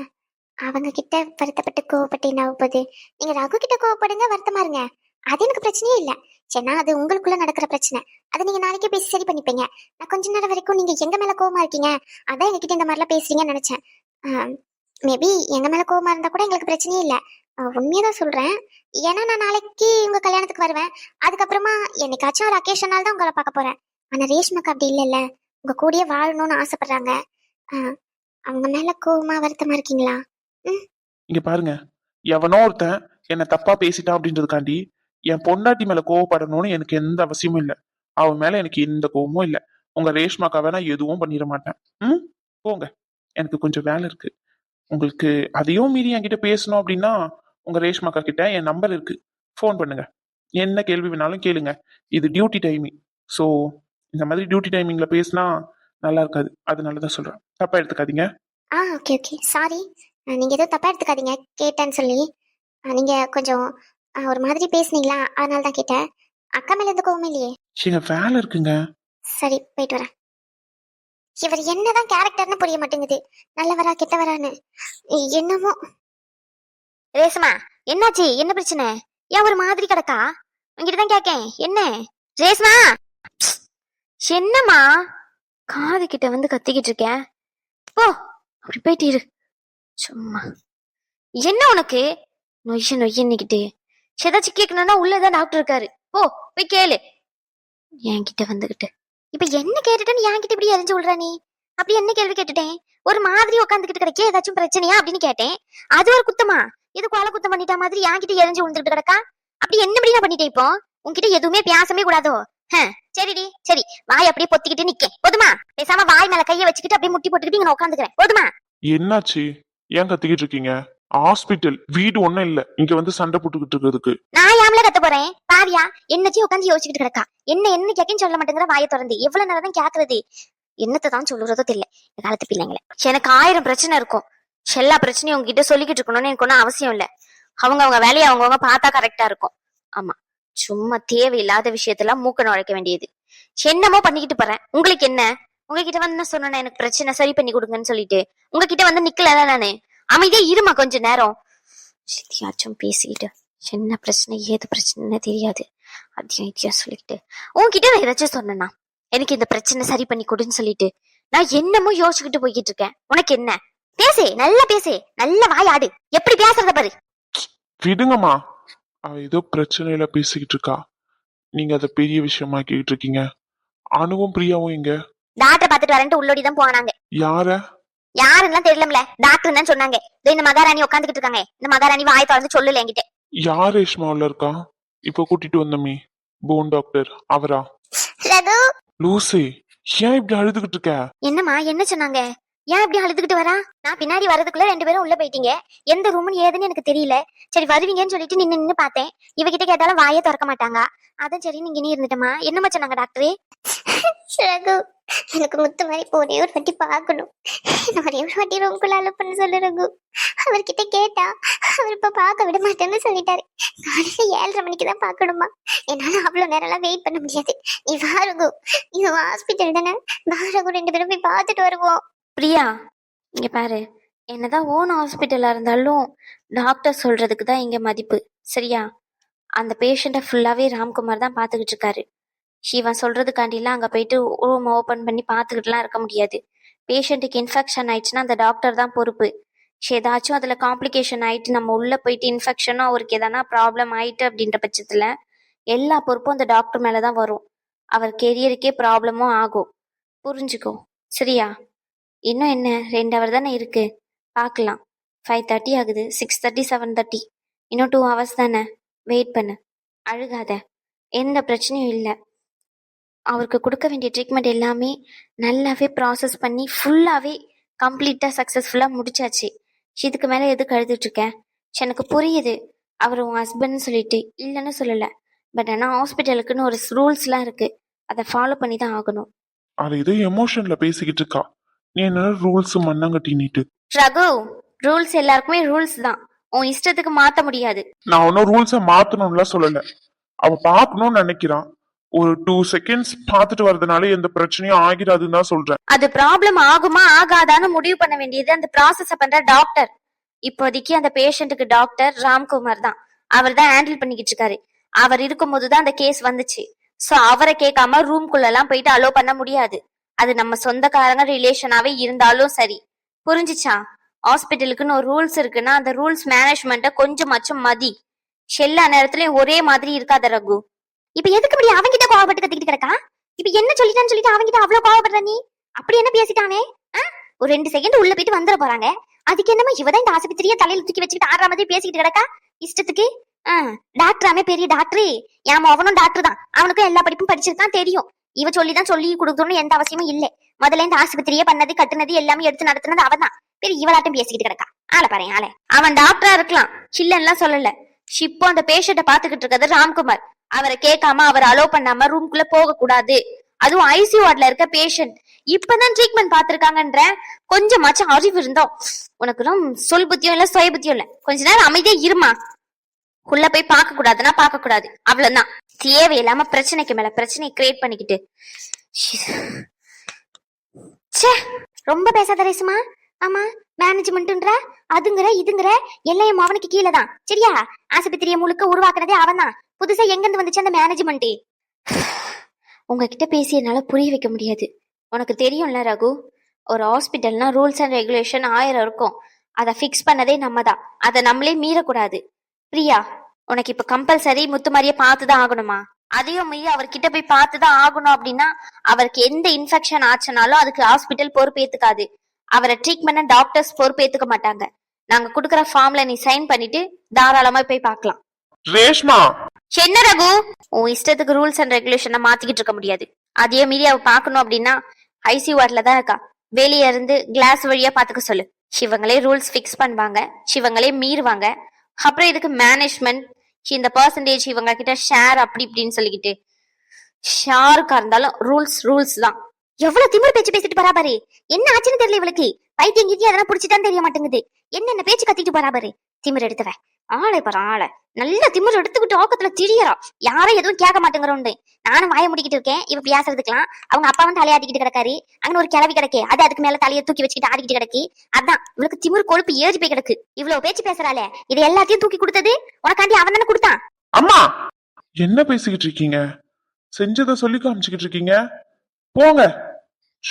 Speaker 1: அவங்க கிட்ட வருத்தப்பட்டு கோவப்பட்டு போகுது நீங்க ரகு கிட்ட கோவப்படுங்க வருத்தமா இருங்க அது எனக்கு பிரச்சனையே இல்லை ஏன்னா அது உங்களுக்குள்ள நடக்கிற பிரச்சனை அதை நீங்க நாளைக்கே பேசி சரி பண்ணிப்பீங்க நான் கொஞ்ச நேரம் வரைக்கும் நீங்க எங்க மேல கோவமா இருக்கீங்க அதான் எங்ககிட்ட இந்த மாதிரிலாம் பேசுறீங்கன்னு நினைச்சேன் மேபி எங்க மேல கோவமா இருந்தா கூட எங்களுக்கு பிரச்சனையே இல்லை உண்மையதான் சொல்றேன் ஏன்னா நான் நாளைக்கு உங்க கல்யாணத்துக்கு வருவேன் அதுக்கப்புறமா என்னைக்காச்சும் ஒரு அக்கேஷனால் தான் உங்களை பார்க்க போறேன் ஆனா ரேஷ்மக்கு அப்படி இல்லைல்ல உங்க கூடயே வாழணும்னு ஆசைப்படுறாங்க அவங்க மேல கோவமா வருத்தமா இருக்கீங்களா
Speaker 2: இங்க பாருங்க எவனோ ஒருத்தன் என்ன தப்பா பேசிட்டான் அப்படின்றதுக்காண்டி என் பொண்டாட்டி மேல கோவப்படணும்னு எனக்கு எந்த அவசியமும் இல்லை அவன் மேல எனக்கு எந்த கோவமும் இல்லை உங்க ரேஷ்மாக்காக நான் எதுவும் பண்ணிட மாட்டேன் ம் போங்க எனக்கு கொஞ்சம் வேலை இருக்கு உங்களுக்கு அதையும் மீறி என்கிட்ட பேசணும் அப்படின்னா உங்க ரேஷ்மாக்கா கிட்ட என் நம்பர் இருக்கு ஃபோன் பண்ணுங்க என்ன கேள்வி வேணாலும் கேளுங்க இது டியூட்டி டைமிங் ஸோ இந்த மாதிரி டியூட்டி டைமிங்ல பேசினா நல்லா இருக்காது அதனால தான் சொல்றேன் தப்பா எடுத்துக்காதீங்க
Speaker 1: ஆ ஓகே ஓகே சாரி நீங்க எதுவும் தப்பா எடுத்துக்காதீங்க கேட்டேன்னு சொல்லி நீங்க கொஞ்சம் ஒரு மாதிரி பேசுனீங்களா அதனால தான் கேட்டேன் அக்கா மேல இருந்து கோவம் இல்லையே
Speaker 2: சில வேல இருக்குங்க
Speaker 1: சரி போயிட்டு வரேன் இவர் என்னதான் கேரக்டர்னு புரிய மாட்டேங்குது நல்லவரா கெட்டவரான்னு என்னமோ ரேசமா என்னாச்சு என்ன பிரச்சனை ஏன் ஒரு மாதிரி கிடக்கா உங்ககிட்ட தான் கேட்கேன் என்ன ரேசமா என்னம்மா காது கிட்ட வந்து கத்திக்கிட்டு இருக்கேன் போ அப்படி போயிட்டு இரு சும்மா என்ன உனக்கு நொய்ய கிட்டு ஏதாச்சும் கேட்கணும்னா தான் டாக்டர் இருக்காரு போ போய் கேளு என்கிட்ட வந்துகிட்டு இப்ப என்ன கேட்டுட்டேன்னு என்கிட்ட இப்படி எரிஞ்சு விடுற நீ அப்படி என்ன கேள்வி கேட்டுட்டேன் ஒரு மாதிரி உட்காந்துக்கிட்டு கிடைக்க ஏதாச்சும் பிரச்சனையா அப்படின்னு கேட்டேன் அது ஒரு குத்தமா இது கொலை குத்தம் பண்ணிட்ட மாதிரி என்கிட்ட எரிஞ்சு விழுந்துட்டு கிடக்கா அப்படி என்ன இப்படி நான் பண்ணிட்டேன் இப்போ உங்ககிட்ட எதுவுமே பேசவே கூடாதோ சரிடி சரி வாய் அப்படியே பொத்திக்கிட்டு நிக்க போதுமா பேசாம வாய் மேல கைய வச்சுக்கிட்டு அப்படியே முட்டி போட்டுக்கிட்டு இங்க உட்காந்துக்கிறேன் போதுமா
Speaker 2: என்னாச்சு ஏன் கத்திக்கிட்டு இருக்கீங்க ஹாஸ்பிட்டல் வீடு ஒண்ணும் இல்ல இங்க வந்து சண்டை போட்டுக்கிட்டு இருக்கிறதுக்கு
Speaker 1: நான் யாமல கத்த போறேன் பாவியா என்னச்சி உட்காந்து யோசிச்சுட்டு கிடக்கா என்ன என்ன கேக்குன்னு சொல்ல மாட்டேங்கிற வாயை திறந்து எவ்வளவு நேரம் தான் கேக்குறது என்னத்தை தான் சொல்லுறதோ தெரியல இந்த காலத்து பிள்ளைங்கள எனக்கு ஆயிரம் பிரச்சனை இருக்கும் எல்லா பிரச்சனையும் உங்ககிட்ட சொல்லிக்கிட்டு இருக்கணும்னு எனக்கு ஒன்றும் அவசியம் இல்ல அவங்க அவங்க வேலையை அவங்கவுங்க பார்த்தா கரெக்டா இருக்கும் ஆமா சும்மா தேவையில்லாத விஷயத்தெல்லாம் மூக்க நுழைக்க வேண்டியது என்னமோ பண்ணிக்கிட்டு போறேன் உங்களுக்கு என்ன உங்ககிட்ட வந்து என்ன சொன்னா எனக்கு பிரச்சனை சரி பண்ணி கொடுங்கன்னு சொல்லிட்டு உங்ககிட்ட வந்து நிக்கல நானு அமைதியே இருமா கொஞ்ச நேரம் சித்தியாச்சும் பேசிட்டு என்ன பிரச்சனை ஏது பிரச்சனைன்னு தெரியாது அதிகம் இதையும் சொல்லிட்டு உன்கிட்ட நான் ஏதாச்சும் சொன்னேன்னா எனக்கு இந்த பிரச்சனை சரி பண்ணி கொடுன்னு சொல்லிட்டு நான் என்னமோ யோசிச்சுக்கிட்டு போய்கிட்டு இருக்கேன் உனக்கு என்ன பேசு நல்லா பேசு நல்ல வாயாடு எப்படி பேசுறத பாரு
Speaker 2: விடுங்கம்மா அவ ஏதோ பிரச்சனையில பேசிக்கிட்டு இருக்கா நீங்க அதை பெரிய விஷயமா கேட்டு இருக்கீங்க அனுவும் பிரியாவும் இங்க
Speaker 1: டாக்டர் பாத்துட்டு வரேன்ட்டு உள்ளோடி தான் போனாங்க யார யாருன்னு தெரியலம்ல டாக்டர் தான் சொன்னாங்க இந்த மகாராணி உட்காந்துக்கிட்டு இருக்காங்க இந்த மகாராணி வாய் தொடர்ந்து சொல்லல என்கிட்ட
Speaker 2: யார் ரேஷ்மா உள்ள இருக்கா இப்ப கூட்டிட்டு வந்தமே போன் டாக்டர் அவரா லூசி ஏன் இப்படி அழுதுகிட்டு இருக்க
Speaker 1: என்னம்மா என்ன சொன்னாங்க ஏன் அப்படி அழுதுகிட்டு வரா நான் பின்னாடி வரதுக்குள்ள ரெண்டு பேரும் உள்ள போயிட்டீங்க எந்த ரூம்னு ஏதுன்னு எனக்கு தெரியல சரி வருவீங்கன்னு சொல்லிட்டு நின்று நின்று பார்த்தேன் இவகிட்ட கேட்டாலும் வாயை திறக்க மாட்டாங்க அதான் சரி நீங்க நீ இருந்துட்டமா என்ன மச்சாங்க டாக்டரே எனக்கு முத்து மாதிரி ஒரே ஒரு வாட்டி பார்க்கணும் ஒரே ஒரு வாட்டி ரூம்குள்ள அனுப்புன்னு சொல்லு ரகு அவர்கிட்ட கேட்டா அவர் இப்ப பார்க்க விட மாட்டேன்னு சொல்லிட்டாரு காலையில் ஏழரை மணிக்கு தான் பார்க்கணுமா என்னால அவ்வளவு நேரம்லாம் வெயிட் பண்ண முடியாது நீ வா ரகு இது ஹாஸ்பிட்டல் தானே வா ரகு ரெண்டு பேரும் போய் பார்த்துட்டு வருவோம் பிரியா இங்க பாரு என்னதான் ஓன் ஹாஸ்பிட்டலாக இருந்தாலும் டாக்டர் சொல்கிறதுக்கு தான் இங்கே மதிப்பு சரியா அந்த பேஷண்ட்டை ஃபுல்லாகவே ராம்குமார் தான் பார்த்துக்கிட்டு இருக்காரு சிவன் சொல்கிறதுக்காண்டிலாம் அங்கே போயிட்டு ரூம் ஓப்பன் பண்ணி பார்த்துக்கிட்டுலாம் இருக்க முடியாது பேஷண்ட்டுக்கு இன்ஃபெக்ஷன் ஆயிடுச்சுன்னா அந்த டாக்டர் தான் பொறுப்பு ஏதாச்சும் அதில் காம்ப்ளிகேஷன் ஆகிட்டு நம்ம உள்ளே போயிட்டு இன்ஃபெக்ஷனும் அவருக்கு எதனா ப்ராப்ளம் ஆயிட்டு அப்படின்ற பட்சத்தில் எல்லா பொறுப்பும் அந்த டாக்டர் மேலே தான் வரும் அவர் கெரியருக்கே ப்ராப்ளமும் ஆகும் புரிஞ்சுக்கோ சரியா இன்னும் என்ன ரெண்டு ஹவர் தானே இருக்குது பார்க்கலாம் ஃபைவ் தேர்ட்டி ஆகுது சிக்ஸ் தேர்ட்டி செவன் தேர்ட்டி இன்னும் டூ ஹவர்ஸ் தானே வெயிட் பண்ணு அழுகாத எந்த பிரச்சனையும் இல்லை அவருக்கு கொடுக்க வேண்டிய ட்ரீட்மெண்ட் எல்லாமே நல்லாவே ப்ராசஸ் பண்ணி ஃபுல்லாகவே கம்ப்ளீட்டாக சக்ஸஸ்ஃபுல்லாக முடிச்சாச்சு இதுக்கு மேலே எது கழுதுட்ருக்கேன் எனக்கு புரியுது அவர் உன் ஹஸ்பண்ட்னு சொல்லிட்டு இல்லைன்னு சொல்லலை பட் ஆனால் ஹாஸ்பிட்டலுக்குன்னு ஒரு ரூல்ஸ்லாம் இருக்குது அதை ஃபாலோ பண்ணி தான் ஆகணும்
Speaker 2: அது இதே எமோஷனில் பேசிக்கிட்டு இருக்கா ஏன்னா ரூல்ஸ் மண்ணாங்கட்டி நீட்டு
Speaker 1: ரகு ரூல்ஸ் எல்லாருக்குமே ரூல்ஸ் தான் உன் இஷ்டத்துக்கு மாத்த முடியாது
Speaker 2: நான் ஒன்னும் ரூல்ஸ மாத்தணும்லாம் சொல்லல அவ பாக்கணும்னு நினைக்கிறான் ஒரு டூ செகண்ட்ஸ் பாத்துட்டு வர்றதுனால எந்த பிரச்சனையும் ஆகிடாதுன்னு தான் சொல்றேன்
Speaker 1: அது ப்ராப்ளம் ஆகுமா ஆகாதான்னு முடிவு பண்ண வேண்டியது அந்த ப்ராசஸ பண்ற டாக்டர் இப்போதைக்கு அந்த பேஷண்ட்டுக்கு டாக்டர் ராம்குமார் தான் அவர் தான் ஹேண்டில் பண்ணிக்கிட்டு இருக்காரு அவர் இருக்கும்போது தான் அந்த கேஸ் வந்துச்சு சோ அவரை கேட்காம ரூம்குள்ள எல்லாம் போயிட்டு அலோ பண்ண முடியாது அது நம்ம சொந்தக்காரங்க ரிலேஷனாவே இருந்தாலும் சரி புரிஞ்சிச்சா ஹாஸ்பிட்டலுக்குன்னு ஒரு ரூல்ஸ் இருக்குன்னா அந்த ரூல்ஸ் மேனேஜ்மெண்ட்டை கொஞ்சமாச்சும் மதி எல்லா நேரத்துலயும் ஒரே மாதிரி இருக்காத ரகு இப்ப எதுக்கு இப்படி அவங்கிட்ட கோவப்பட்டு கத்திக்கிட்டு கிடக்கா இப்ப என்ன சொல்லிட்டான்னு சொல்லிட்டு அவங்கிட்ட அவ்வளவு கோவப்படுற நீ அப்படி என்ன பேசிட்டானே ஒரு ரெண்டு செகண்ட் உள்ள போயிட்டு வந்துட போறாங்க அதுக்கு என்னமா இவதான் இந்த ஆஸ்பத்திரியே தலையில தூக்கி வச்சுட்டு ஆடுற மாதிரி பேசிக்கிட்டு கிடக்கா இஷ்டத்துக்கு டாக்டராமே பெரிய டாக்டரு என் அவனும் டாக்டர் தான் அவனுக்கும் எல்லா படிப்பும் படிச்சிருக்கான் தெரியும் இவ சொல்லிதான் சொல்லி கொடுக்கணும்னு எந்த அவசியமும் இல்லை முதல்ல இந்த ஆஸ்பத்திரியே பண்ணது கட்டுனது எல்லாமே எடுத்து நடத்துனது அவன் தான் பெரிய இவளாட்டம் பேசிக்கிட்டு கிடக்கா ஆளை பாரு ஆளே அவன் டாக்டரா இருக்கலாம் சில்லன்லாம் சொல்லல இப்போ அந்த பேஷண்ட பாத்துக்கிட்டு இருக்கிறது ராம்குமார் அவரை கேட்காம அவர் அலோவ் பண்ணாம ரூம்குள்ள போக கூடாது அதுவும் ஐசி வார்ட்ல இருக்க பேஷண்ட் இப்பதான் ட்ரீட்மெண்ட் பாத்துருக்காங்கன்ற கொஞ்சமாச்சும் அறிவு இருந்தோம் உனக்கு சொல் புத்தியும் இல்ல சுய புத்தியும் இல்ல கொஞ்ச நேரம் அமைதியா இருமா உள்ள போய் பார்க்க கூடாதுன்னா பார்க்க கூடாது அவ்வளவுதான் தேவையில்லாம பிரச்சனைக்கு மேல பிரச்சனையை கிரியேட் பண்ணிக்கிட்டு ரொம்ப பேசாத ரேசுமா ஆமா மேனேஜ்மெண்ட்ன்ற அதுங்கிற இதுங்கிற எல்லையும் அவனுக்கு கீழே தான் சரியா ஆஸ்பத்திரியை முழுக்க உருவாக்குனதே அவன் தான் புதுசா எங்கிருந்து வந்துச்சு அந்த மேனேஜ்மெண்ட் உங்ககிட்ட பேசி புரிய வைக்க முடியாது உனக்கு தெரியும்ல ரகு ஒரு ஹாஸ்பிட்டல்னா ரூல்ஸ் அண்ட் ரெகுலேஷன் ஆயிரம் இருக்கும் அதை ஃபிக்ஸ் பண்ணதே நம்ம தான் அதை நம்மளே மீறக்கூடாது பிரியா உனக்கு இப்ப கம்பல்சரி முத்துமாரிய பார்த்துதான் ஆகணுமா அதையும் மீறி அவர்கிட்ட போய் பார்த்துதான் ஆகணும் அப்படின்னா அவருக்கு எந்த இன்ஃபெக்ஷன் ஆச்சுனாலும் அதுக்கு ஹாஸ்பிட்டல் பொறுப்பேத்துக்காது அவரை ட்ரீட்மெண்ட் டாக்டர்ஸ் பொறுப்பேத்துக்க மாட்டாங்க நாங்க குடுக்கற ஃபார்ம்ல நீ சைன் பண்ணிட்டு தாராளமா போய் பார்க்கலாம் ரேஷ்மா என்ன ரகு உன் இஷ்டத்துக்கு ரூல்ஸ் அண்ட் ரெகுலேஷனை மாத்திக்கிட்டு இருக்க முடியாது அதே மீறி அவ பாக்கணும் அப்படின்னா ஐசி வார்டில் தான் இருக்கா வெளியே இருந்து கிளாஸ் வழியா பாத்துக்க சொல்லு சிவங்களே ரூல்ஸ் ஃபிக்ஸ் பண்ணுவாங்க சிவங்களே மீறுவாங்க அப்புறம் இதுக்கு மேனேஜ்மெண்ட் இந்த பர்சன்டேஜ் இவங்க கிட்ட ஷேர் அப்படி இப்படின்னு சொல்லிக்கிட்டு ஷாருக்கா இருந்தாலும் ரூல்ஸ் ரூல்ஸ் தான் எவ்வளவு திமிர் பேச்சு பேசிட்டு போறா பாரு என்ன ஆச்சுன்னு தெரியல இவளுக்கு பைத்தியம் கீத்தியம் அதெல்லாம் புடிச்சுதான் தெரிய மாட்டேங்குது என்னென்ன பேச்சு கத்திட்டு போறா பாரு திமிர் எடுத்துவேன் ஆளை பாரு ஆளை நல்ல திமிர் எடுத்துக்கிட்டு ஓக்கத்துல திரியறா யாரும் எதுவும் கேட்க மாட்டேங்கிறோண்டு நானும் வாய முடிக்கிட்டு இருக்கேன் இப்ப பேசுறதுக்கெல்லாம் அவங்க அப்பா வந்து தலையாடிக்கிட்டு கிடக்காரு அங்க ஒரு கிளவி கிடக்கே அது அதுக்கு மேல தலையை தூக்கி வச்சுக்கிட்டு ஆடிக்கிட்டு கிடக்கு அதான் இவளுக்கு திமிர் கொழுப்பு ஏறி போய் கிடக்கு இவ்வளவு பேச்சு பேசுறாளே இது எல்லாத்தையும் தூக்கி கொடுத்தது உனக்காண்டி அவன் தானே கொடுத்தான்
Speaker 2: அம்மா என்ன பேசிக்கிட்டு இருக்கீங்க செஞ்சதை சொல்லி காமிச்சுக்கிட்டு இருக்கீங்க போங்க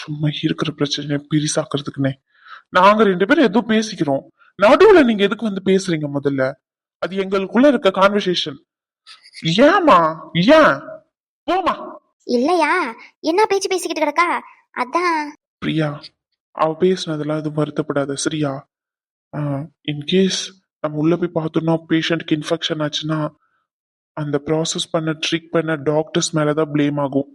Speaker 2: சும்மா இருக்கிற பிரச்சனை பிரிசாக்குறதுக்குன்னே நாங்க ரெண்டு பேரும் எதுவும் பேசிக்கிறோம் நடுவுல நீங்க எதுக்கு வந்து பேசுறீங்க முதல்ல அது எங்களுக்குள்ள இருக்க கான்வர்சேஷன் ஏமா ஏன் போமா
Speaker 1: இல்லையா என்ன பேச்சு பேசிக்கிட்டு கிடக்கா அதான்
Speaker 2: பிரியா அவ பேசினதெல்லாம் எதுவும் வருத்தப்படாத சரியா இன்கேஸ் நம்ம உள்ள போய் பார்த்தோம்னா பேஷண்ட்க்கு இன்ஃபெக்ஷன் ஆச்சுன்னா அந்த ப்ராசஸ் பண்ண ட்ரீட் பண்ண டாக்டர்ஸ் மேலதான் தான் ப்ளேம் ஆகும்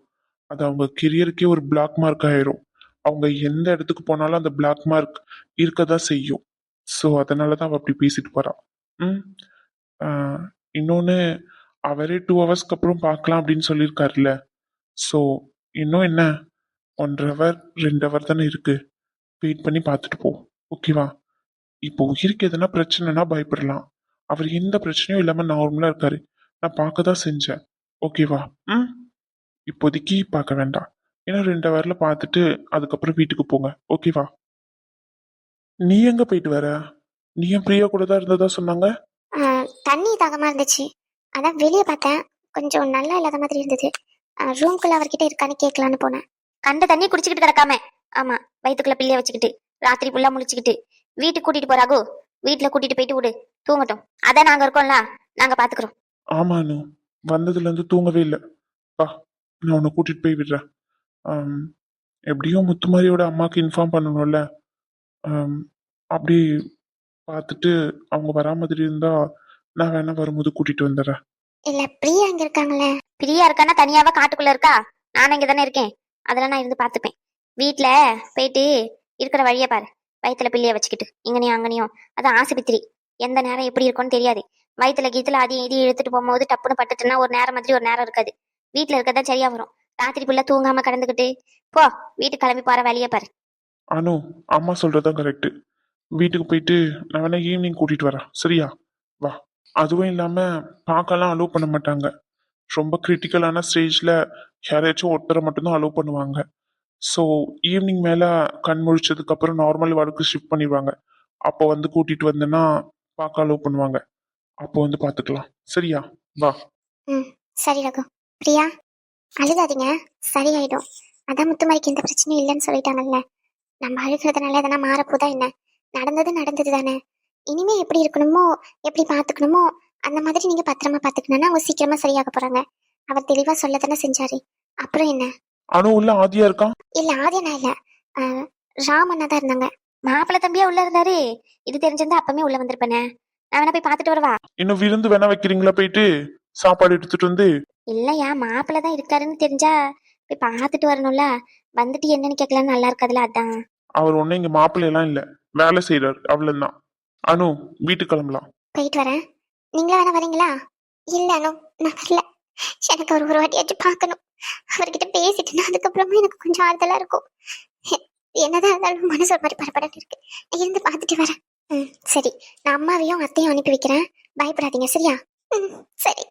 Speaker 2: அது அவங்க கெரியருக்கே ஒரு பிளாக் மார்க் ஆயிரும் அவங்க எந்த இடத்துக்கு போனாலும் அந்த பிளாக் மார்க் இருக்க தான் செய்யும் ஸோ அதனாலதான் அவ அவள் அப்படி பேசிட்டு போறான் ம் இன்னொன்று அவரே டூ ஹவர்ஸ்க்கு அப்புறம் பார்க்கலாம் அப்படின்னு சொல்லியிருக்காருல்ல ஸோ இன்னும் என்ன ஒன்றரை ஹவர் ரெண்டு ஹவர் தானே இருக்குது வெயிட் பண்ணி பார்த்துட்டு போ ஓகேவா இப்போ உயிருக்கு எதனா பிரச்சனைனா பயப்படலாம் அவர் எந்த பிரச்சனையும் இல்லாமல் நார்மலாக இருக்காரு நான் பார்க்க தான் செஞ்சேன் ஓகேவா ம் இப்போதைக்கு பார்க்க வேண்டாம் ஏன்னா ரெண்டு ஹவரில் பார்த்துட்டு அதுக்கப்புறம் வீட்டுக்கு போங்க ஓகேவா நீ எங்கே போயிட்டு வர நீ என் பிரியா கூட தான் இருந்ததா சொன்னாங்க
Speaker 1: தண்ணி தாகமா இருந்துச்சு அதான் வெளியே பார்த்தேன் கொஞ்சம் நல்லா இல்லாத மாதிரி இருந்தது ரூம்குள்ளே அவர்கிட்ட இருக்கான்னு கேட்கலான்னு போனேன் கண்ட தண்ணி குடிச்சுக்கிட்டு கிடக்காம ஆமா வயிற்றுக்குள்ள பிள்ளைய வச்சுக்கிட்டு ராத்திரி ஃபுல்லா முடிச்சுக்கிட்டு வீட்டுக்கு கூட்டிட்டு போறாகோ வீட்டுல கூட்டிட்டு போயிட்டு விடு தூங்கட்டும் அதான் நாங்க இருக்கோம்ல நாங்க பாத்துக்கிறோம்
Speaker 2: ஆமா வந்ததுல இருந்து தூங்கவே இல்லை பா நான் உன்னை கூட்டிட்டு போய் விடுறேன் எப்படியும் முத்துமாரியோட அம்மாவுக்கு இன்ஃபார்ம் பண்ணணும்ல அப்படி பார்த்துட்டு அவங்க வரா மாதிரி இருந்தா நான் வேணா வரும்போது கூட்டிட்டு வந்துடுறேன்
Speaker 1: இல்ல பிரியா இங்க இருக்காங்களே பிரியா இருக்கான்னா தனியாவா காட்டுக்குள்ள இருக்கா நானும் இங்க தானே இருக்கேன் அதெல்லாம் நான் இருந்து பாத்துப்பேன் வீட்டுல போயிட்டு இருக்கிற வழிய பாரு வயிற்றுல பிள்ளைய வச்சுக்கிட்டு இங்கனையும் அங்கனையும் அதான் ஆசுபத்திரி எந்த நேரம் எப்படி இருக்கும்னு தெரியாது வயிற்றுல கீத்துல அதையும் இதையும் இழுத்துட்டு போகும்போது டப்புன்னு பட்டுட்டுன்னா ஒரு நேரம் மாதிரி ஒரு நேரம் இருக்காது வீட்ல இருக்கதான் சரியா வரும் ராத்திரி பிள்ளை தூங்காம கடந்துக்கிட்டு போ வீட்டுக்கு கிளம்பி போற வேலையை பாரு
Speaker 2: அனு அம்மா சொல்றதுதான் கரெக்ட் வீட்டுக்கு போயிட்டு நான் வேணா ஈவினிங் கூட்டிட்டு வரேன் சரியா வா அதுவும் இல்லாம பார்க்கலாம் அலோவ் பண்ண மாட்டாங்க ரொம்ப கிரிட்டிக்கலான ஸ்டேஜ்ல யாரையாச்சும் ஒருத்தரை மட்டும்தான் அலோவ் பண்ணுவாங்க ஸோ ஈவினிங் மேல கண் முழிச்சதுக்கு அப்புறம் நார்மல் வாழ்க்கை ஷிஃப்ட் பண்ணிடுவாங்க அப்போ வந்து கூட்டிட்டு வந்தேன்னா பார்க்க அலோவ் பண்ணுவாங்க அப்போ வந்து பார்த்துக்கலாம் சரியா வா
Speaker 1: சரி ரகு பிரியா அழுகாதீங்க சரியாயிடும் அதான் முத்துமாரிக்கு எந்த பிரச்சனையும் இல்லைன்னு சொல்லிட்டாங்கல்ல நம்ம அழுகிறதுனால எதனா மாறப்போதா என்ன நடந்தது நடந்தது தானே இனிமே எப்படி இருக்கணுமோ எப்படி பார்த்துக்கணுமோ அந்த மாதிரி நீங்க பத்திரமா பாத்துக்கணும்னா அவங்க சீக்கிரமா சரியாக போறாங்க அவர் தெளிவா சொல்லத்தானே செஞ்சாரு அப்புறம் என்ன
Speaker 2: அனு உள்ள ஆதியா இருக்கா
Speaker 1: இல்ல ஆதியனா இல்ல ராம் அண்ணா தான் இருந்தாங்க மாப்பிள்ள தம்பியா உள்ள இருந்தாரு இது தெரிஞ்சிருந்தா அப்பமே உள்ள வந்திருப்பேனே நான் வேணா போய் பாத்துட்டு வரவா
Speaker 2: இன்னும் விருந்து வேணா வைக்கிறீங்களா போயிட்டு சாப்பாடு எடுத்துட்டு வந்து
Speaker 1: இல்லையா மாப்பிள்ள தான் இருக்காருன்னு தெரிஞ்சா போய் பாத்துட்டு வரணும்ல வந்துட்டு என்னன்னு கேட்கலாம் நல்லா இருக்காதுல அதான்
Speaker 2: அவர் ஒன்னும் இங்க மாப்பிள்ள எல்லாம் இல்ல வேலை செய்யறாரு அவ்வளவுதான் அனு வீட்டுக்கு கிளம்பலாம்
Speaker 1: போயிட்டு வரேன் நீங்களா வேணா வரீங்களா இல்ல அனு நான் வரல எனக்கு ஒரு ஒரு வாட்டியாச்சும் பார்க்கணும் அவர்கிட்ட நான் அதுக்கப்புறமா எனக்கு கொஞ்சம் ஆறுதலா இருக்கும் என்னதான் இருந்தாலும் மனசு ஒரு மாதிரி பரபரன்னு இருக்கு இருந்து பார்த்துட்டு வரேன் ம் சரி நான் அம்மாவையும் அத்தையும் அனுப்பி வைக்கிறேன் பயப்படாதீங்க சரியா ம் சரி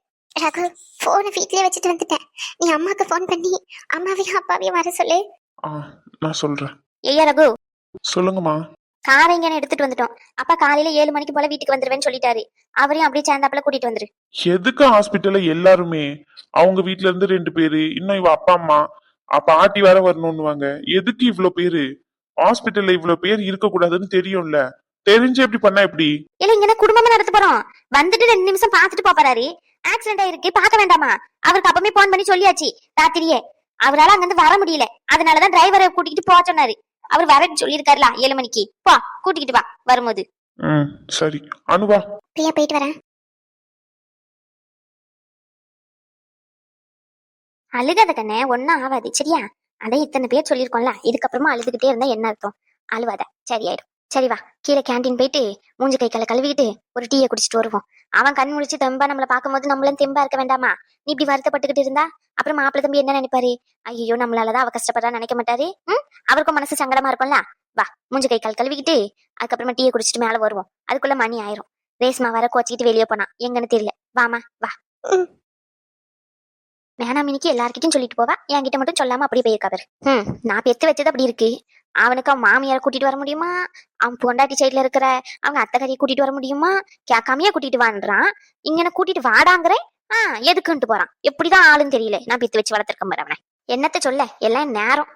Speaker 1: ராகுல் போனை வீட்லயே வச்சுட்டு வந்துட்டேன் நீ அம்மாவுக்கு ஃபோன் பண்ணி அம்மாவையும் அப்பாவையும் வர சொல்லு நான் சொல்றேன் ஏயா ரகு சொல்லுங்கம்மா காரைங்கன்னு எடுத்துட்டு வந்துட்டோம் அப்பா காலையில ஏழு மணிக்கு போல வீட்டுக்கு வந்துருவேன்னு சொல்லிட்டாரு அவரையும் அப்படியே சேர்ந்தாப்புல கூட்டிட்டு வந்துரு
Speaker 2: எதுக்கு ஹாஸ்பிட்டல்ல எல்லாருமே அவங்க வீட்டுல இருந்து ரெண்டு பேரு இன்னும் இவ அப்பா அம்மா வர வரணும்னு வரணும்னுவாங்க எதுக்கு இவ்ளோ பேரு ஹாஸ்பிட்டல்ல இவ்வளவு பேர் இருக்க கூடாதுன்னு தெரியும்ல தெரிஞ்சு எப்படி பண்ணா எப்படி
Speaker 1: இல்ல இங்க குடும்பமா நடத்த போறோம் வந்துட்டு ரெண்டு நிமிஷம் பாத்துட்டு போறாரு ஆக்சிடென்ட் ஆயிருக்கு பாக்க வேண்டாமா அவருக்கு அப்பமே போன் பண்ணி சொல்லியாச்சு ராத்திரியே அவரால் இருந்து வர முடியல அதனாலதான் டிரைவரை கூட்டிட்டு போக சொன்னாரு அவர் வர சொல்லியிருக்காருல ஏழு மணிக்கு பா கூட்டிக்கிட்டு வா வரும்போது
Speaker 2: ம் சரி அனுவா
Speaker 1: பிரியா போயிட்டு வரேன் அழுகாத கண்ணே ஒன்னும் ஆகாது சரியா அதான் இத்தனை பேர் சொல்லியிருக்கோம்ல இதுக்கப்புறமா அழுதுகிட்டே இருந்தா என்ன அர்த்தம் அழுவாத சரியாயிடும் சரி வா கீழே கேண்டீன் போயிட்டு மூஞ்சி கை கால கழுவிட்டு ஒரு டீயை குடிச்சிட்டு வருவோம் அவன் கண் முழிச்சு தெம்பா நம்மள பார்க்கும்போது நம்மளும் தெம்பா இருக்க வேண்டாமா நீ இப்படி வருத்தப்பட்டுக்கிட்டு இருந்தா அப்புறம் மாப்பிள்ள தம்பி என்ன நினைப்பாரு ஐயோ நம்மளாலதான் அவ கஷ்டப்படுறா நினைக்க மாட்டாரு உம் அவருக்கும் மனசு சங்கடமா இருக்கும்ல வா மூஞ்சி கை கால் கழுவிக்கிட்டு அதுக்கப்புறமா டீயை குடிச்சிட்டு மேல வருவோம் அதுக்குள்ள மணி ஆயிரும் ரேஸ்மா வர கோச்சிக்கிட்டு வெளியே போனா எங்கன்னு தெரியல வாமா வா மினிக்கு எல்லார்கிட்டையும் சொல்லிட்டு போவா என்கிட்ட மட்டும் சொல்லாம அப்படியே போயிருக்கா ஹம் நான் பெத்து வச்சது அப்படி இருக்கு அவனுக்கு அவன் மாமியார கூட்டிட்டு வர முடியுமா அவன் பொண்டாட்டி சைட்ல இருக்கிற அவங்க அத்தகரியை கூட்டிட்டு வர முடியுமா கேட்காமையே கூட்டிட்டு வான்றான் இங்கன கூட்டிட்டு வாடாங்கிறேன் ஆஹ் எதுக்குன்ட்டு போறான் எப்படிதான் ஆளுன்னு தெரியல நான் பெத்து வச்சு வளர்த்துருக்க மாறவன என்னத்த சொல்ல எல்லாம் நேரம்